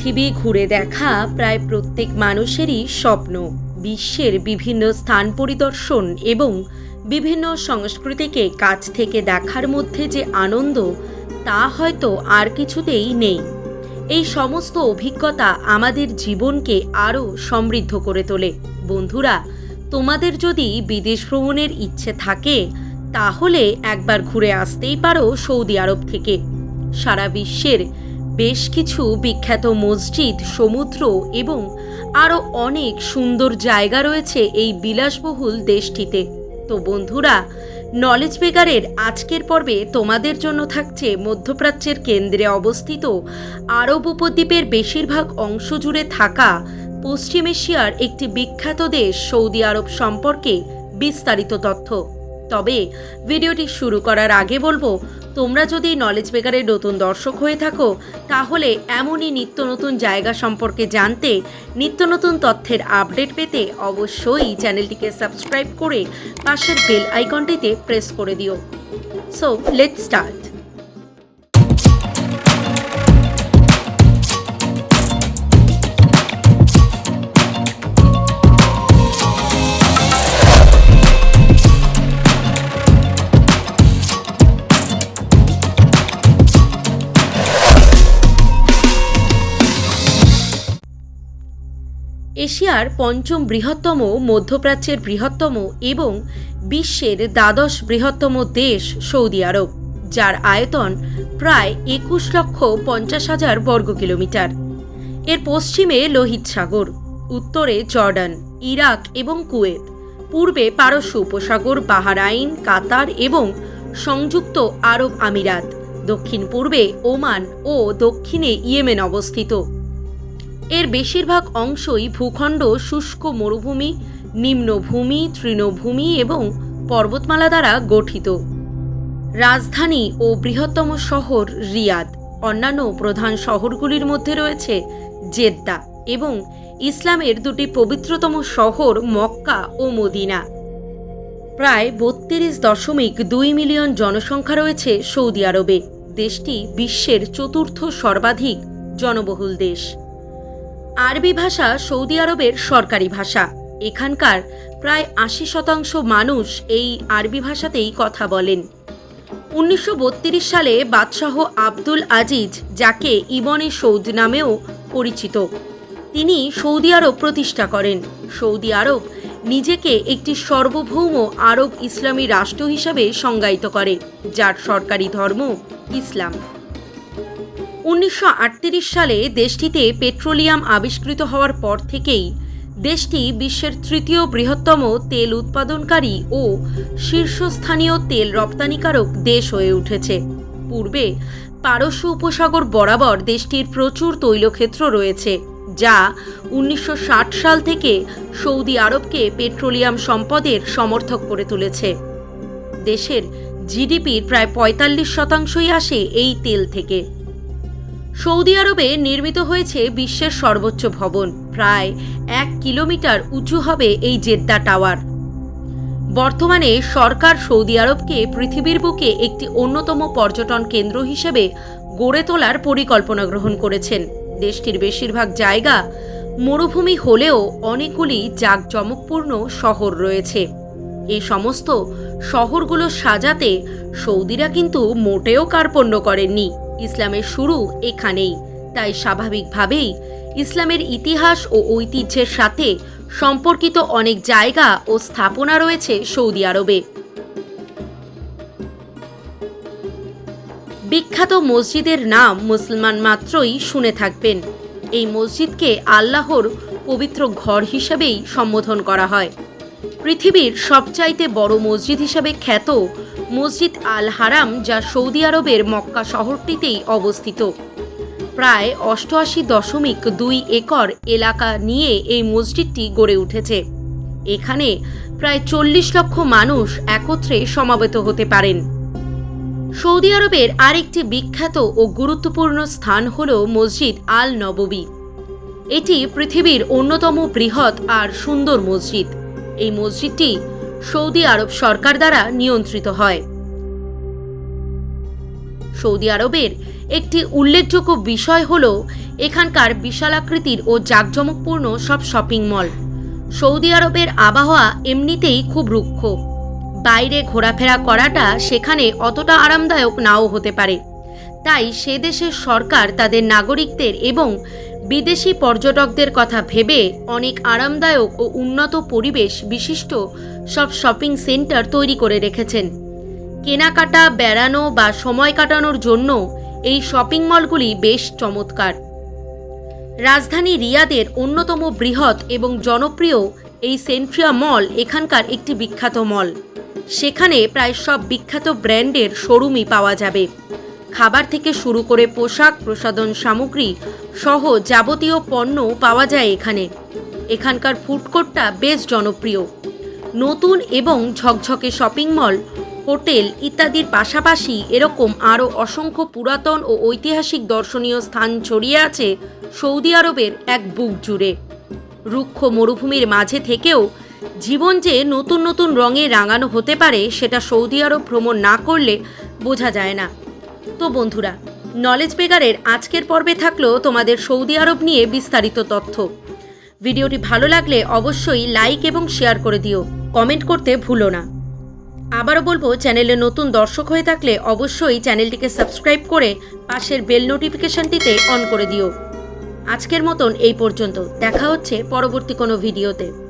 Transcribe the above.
পৃথিবী ঘুরে দেখা প্রায় প্রত্যেক মানুষেরই স্বপ্ন। বিশ্বের বিভিন্ন স্থান পরিদর্শন এবং বিভিন্ন সংস্কৃতিকে কাছ থেকে দেখার মধ্যে যে আনন্দ, তা হয়তো আর কিছুতেই নেই। এই সমস্ত অভিজ্ঞতা আমাদের জীবনকে আরও সমৃদ্ধ করে তোলে। বন্ধুরা, তোমাদের যদি বিদেশ ভ্রমণের ইচ্ছে থাকে, তাহলে একবার ঘুরে আসতেই পারো সৌদি আরব থেকে। সারা বিশ্বের বেশ কিছু বিখ্যাত মসজিদ, সমুদ্র এবং আরও অনেক সুন্দর জায়গা রয়েছে এই বিলাসবহুল দেশটিতে। তো বন্ধুরা, নলেজ বেগারের আজকের পর্বে তোমাদের জন্য থাকছে মধ্যপ্রাচ্যের কেন্দ্রে অবস্থিত আরব উপদ্বীপের বেশিরভাগ অংশ জুড়ে থাকা পশ্চিম এশিয়ার একটি বিখ্যাত দেশ সৌদি আরব সম্পর্কে বিস্তারিত তথ্য। তবে ভিডিওটি শুরু করার আগে বলব তোমরা যদি নলেজ বেকারের নতুন দর্শক হয়ে থাকো, তাহলে এমনই নিত্য নতুন জায়গা সম্পর্কে জানতে, নিত্য নতুন তথ্যের আপডেট পেতে অবশ্যই চ্যানেলটিকে সাবস্ক্রাইব করে পাশের বেল আইকনটিতে প্রেস করে দিও। সো লেট স্টার্ট এশিয়ার পঞ্চম বৃহত্তম মধ্যপ্রাচ্যের বৃহত্তম এবং বিশ্বের দ্বাদশ বৃহত্তম দেশ সৌদি আরব, যার আয়তন প্রায় একুশ লক্ষ পঞ্চাশ হাজার বর্গ কিলোমিটার। এর পশ্চিমে লোহিত সাগর, উত্তরে জর্ডান, ইরাক এবং কুয়েত, পূর্বে পারস্য উপসাগর, বাহারাইন, কাতার এবং সংযুক্ত আরব আমিরাত দক্ষিণ পূর্বে ওমান ও দক্ষিণে ইয়েমেন অবস্থিত। এর বেশিরভাগ অংশই ভূখণ্ড, শুষ্ক মরুভূমি, নিম্নভূমি, তৃণভূমি এবং পর্বতমালা দ্বারা গঠিত। রাজধানী ও বৃহত্তম শহর রিয়াদ। অন্যান্য প্রধান শহরগুলির মধ্যে রয়েছে জেদ্দা এবং ইসলামের দুটি পবিত্রতম শহর মক্কা ও মদিনা। প্রায় বত্রিশ দশমিক দুই মিলিয়ন জনসংখ্যা রয়েছে সৌদি আরবে। দেশটি বিশ্বের চতুর্থ সর্বাধিক জনবহুল দেশ। আরবি ভাষা সৌদি আরবের সরকারি ভাষা। এখানকার প্রায় আশি শতাংশ মানুষ এই আরবি ভাষাতেই কথা বলেন। উনিশশো বত্রিশ সালে বাদশাহ আব্দুল আজিজ, যাকে ইবনে সৌদ নামেও পরিচিত, তিনি সৌদি আরব প্রতিষ্ঠা করেন। সৌদি আরব নিজেকে একটি সার্বভৌম আরব ইসলামী রাষ্ট্র হিসাবে সংজ্ঞায়িত করে, যার সরকারি ধর্ম ইসলাম। উনিশশো আটত্রিশ সালে দেশটিতে পেট্রোলিয়াম আবিষ্কৃত হওয়ার পর থেকেই দেশটি বিশ্বের তৃতীয় বৃহত্তম তেল উৎপাদনকারী ও শীর্ষস্থানীয় তেল রপ্তানিকারক দেশ হয়ে উঠেছে। পূর্বে পারস্য উপসাগর বরাবর দেশটির প্রচুর তৈলক্ষেত্র রয়েছে, যা উনিশশো ষাট সাল থেকে সৌদি আরবকে পেট্রোলিয়াম সম্পদের সমর্থক করে তুলেছে। দেশের জিডিপির প্রায় পঁয়তাল্লিশ শতাংশই আসে এই তেল থেকে। সৌদি আরবে নির্মিত হয়েছে বিশ্বের সর্বোচ্চ ভবন। প্রায় এক কিলোমিটার উঁচু হবে এই জেদ্দা টাওয়ার। বর্তমানে সরকার সৌদি আরবকে পৃথিবীর বুকে একটি অন্যতম পর্যটন কেন্দ্র হিসেবে গড়ে তোলার পরিকল্পনা গ্রহণ করেছেন। দেশটির বেশিরভাগ জায়গা মরুভূমি হলেও অনেকগুলি জাঁকজমকপূর্ণ শহর রয়েছে। এ সমস্ত শহরগুলো সাজাতে সৌদিরা কিন্তু মোটেও কার্পণ্য করেননি। ইসলামের শুরু এখানেই। তাই স্বাভাবিকভাবেই ইসলামের ইতিহাস ও ঐতিহ্যের সাথে সম্পর্কিত অনেক জায়গা ও স্থাপনা রয়েছে সৌদি আরবে। বিখ্যাত মসজিদের নাম মুসলমান মাত্রই শুনে থাকবেন। এই মসজিদকে আল্লাহর পবিত্র ঘর হিসেবেই সম্বোধন করা হয়। পৃথিবীর সবচাইতে বড় মসজিদ হিসেবে খ্যাত মসজিদ আল হারাম, যা সৌদি আরবের মক্কা শহরটিতেই অবস্থিত। প্রায় অষ্টআশি দশমিক দুই একর এলাকা নিয়ে এই মসজিদটি গড়ে উঠেছে। এখানে প্রায় চল্লিশ লক্ষ মানুষ একত্রে সমাবেত হতে পারেন। সৌদি আরবের আরেকটি বিখ্যাত ও গুরুত্বপূর্ণ স্থান হল মসজিদ আল নববী। এটি পৃথিবীর অন্যতম বৃহৎ আর সুন্দর মসজিদ। এই মসজিদটি সৌদি আরব সরকার দ্বারা নিয়ন্ত্রিত হয়। সৌদি আরবের একটি উল্লেখযোগ্য বিষয় হল এখানকার বিশালাকৃতির ও জাঁকজমকপূর্ণ সব শপিং মল। সৌদি আরবের আবহাওয়া এমনিতেই খুব রুক্ষ। বাইরে ঘোরাফেরা করাটা সেখানে অতটা আরামদায়ক নাও হতে পারে। তাই সে দেশের সরকার তাদের নাগরিকদের এবং বিদেশি পর্যটকদের কথা ভেবে অনেক আরামদায়ক ও উন্নত পরিবেশ বিশিষ্ট সব শপিং সেন্টার তৈরি করে রেখেছেন। কেনাকাটা, বেড়ানো বা সময় কাটানোর জন্য এই শপিং মলগুলি বেশ চমৎকার। রাজধানী রিয়াদের অন্যতম বৃহৎ এবং জনপ্রিয় এই সেন্ট্রিয়া মল এখানকার একটি বিখ্যাত মল। সেখানে প্রায় সব বিখ্যাত ব্র্যান্ডের শোরুমই পাওয়া যাবে। খাবার থেকে শুরু করে পোশাক প্রসাধন সামগ্রী সহ যাবতীয় পণ্য পাওয়া যায় এখানে। এখানকার ফুড কোর্টটা বেশ জনপ্রিয়। নতুন এবং ঝকঝকে শপিং মল হোটেল ইত্যাদির পাশাপাশি এরকম আরও অসংখ্য পুরাতন ও ঐতিহাসিক দর্শনীয় স্থান ছড়িয়ে আছে সৌদি আরবের এক বুক জুড়ে। রুক্ষ মরুভূমির মাঝে থেকেও জীবন যে নতুন নতুন রঙে রাঙানো হতে পারে সেটা সৌদি আরব ভ্রমণ না করলে বোঝা যায় না। তো বন্ধুরা নলেজ বেগারের আজকের পর্বে থাকল তোমাদের সৌদি আরব নিয়ে বিস্তারিত তথ্য। ভিডিওটি ভালো লাগলে অবশ্যই লাইক এবং শেয়ার করে দিও কমেন্ট করতে ভুলো না। আবারও বলব চ্যানেলে নতুন দর্শক হয়ে থাকলে অবশ্যই চ্যানেলটিকে সাবস্ক্রাইব করে পাশের বেল নোটিফিকেশনটিতে অন করে দিও। আজকের মতন এই পর্যন্ত, দেখা হচ্ছে পরবর্তী কোনো ভিডিওতে।